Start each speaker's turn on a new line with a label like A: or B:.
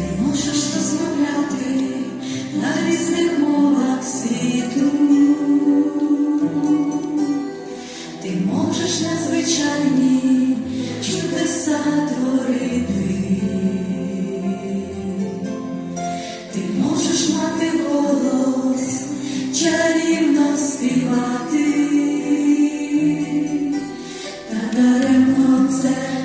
A: Ти можеш розмовляти на різних мовах світу, ти можеш надзвичайні чудеса творити, ти можеш мати голос, чарівно співати, та даремно це.